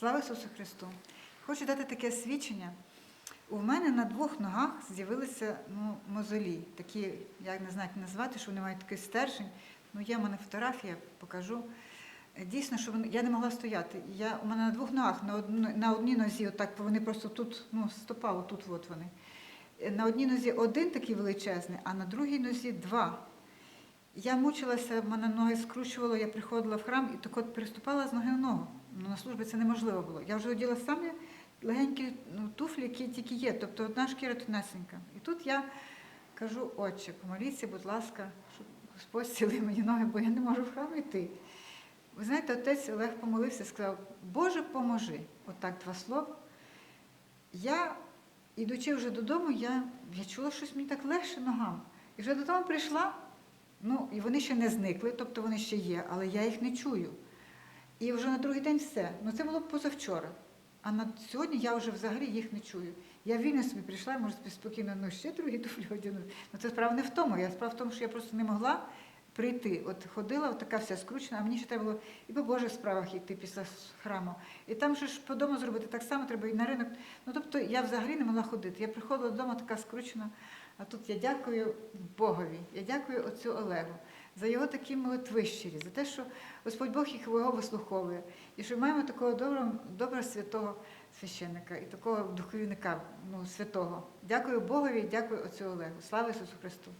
Слава Ісусу Христу! Хочу дати таке свідчення. У мене на двох ногах з'явилися ну, мозолі, такі, я не знаю, як назвати, що вони мають такий стержень. Ну, є в мене фотографія, покажу. Дійсно, що вони, я не могла стояти. Я, у мене на двох ногах, на, одну, на одній нозі, отак, вони просто тут, ну, стопа, отут от вони. Е, На одній нозі один такий величезний, а на другій нозі два. Я мучилася, в мене ноги скручувало, я приходила в храм і так от переступала з ноги в ногу. Ну, на службі це неможливо було. Я вже оділа самі легенькі ну, туфлі, які тільки є, тобто одна шкіра тонесенька. І тут я кажу, отче, помоліться, будь ласка, щоб Господь зцілив мені ноги, бо я не можу в храм йти. Ви знаєте, отець Олег помолився, і сказав, Боже, поможи. Отак два слова. Я, ідучи вже додому, я, я чула щось мені так легше ногам. І вже додому прийшла, ну, і вони ще не зникли, тобто вони ще є, але я їх не чую. І вже на другий день все. Ну це було позавчора. А на сьогодні я вже взагалі їх не чую. Я вільно собі прийшла, собі спокійно, ну ще другі туфлі одягнути. Ну це справа не в тому. Я справа в тому, що я просто не могла прийти. От ходила, от така вся скручена, а мені ще треба було і по Божих справах йти після храму. І там же ж по дому зробити так само, треба і на ринок. Ну тобто я взагалі не могла ходити. Я приходила додому така скручена. А тут я дякую Богові, я дякую отцю Олегу за його такі молитвищирі, за те, що Господь Бог їх його вислуховує, і що маємо такого доброго, доброго святого священника і такого духовника ну, святого. Дякую Богові, дякую отцю Олегу. Слава Ісусу Христу!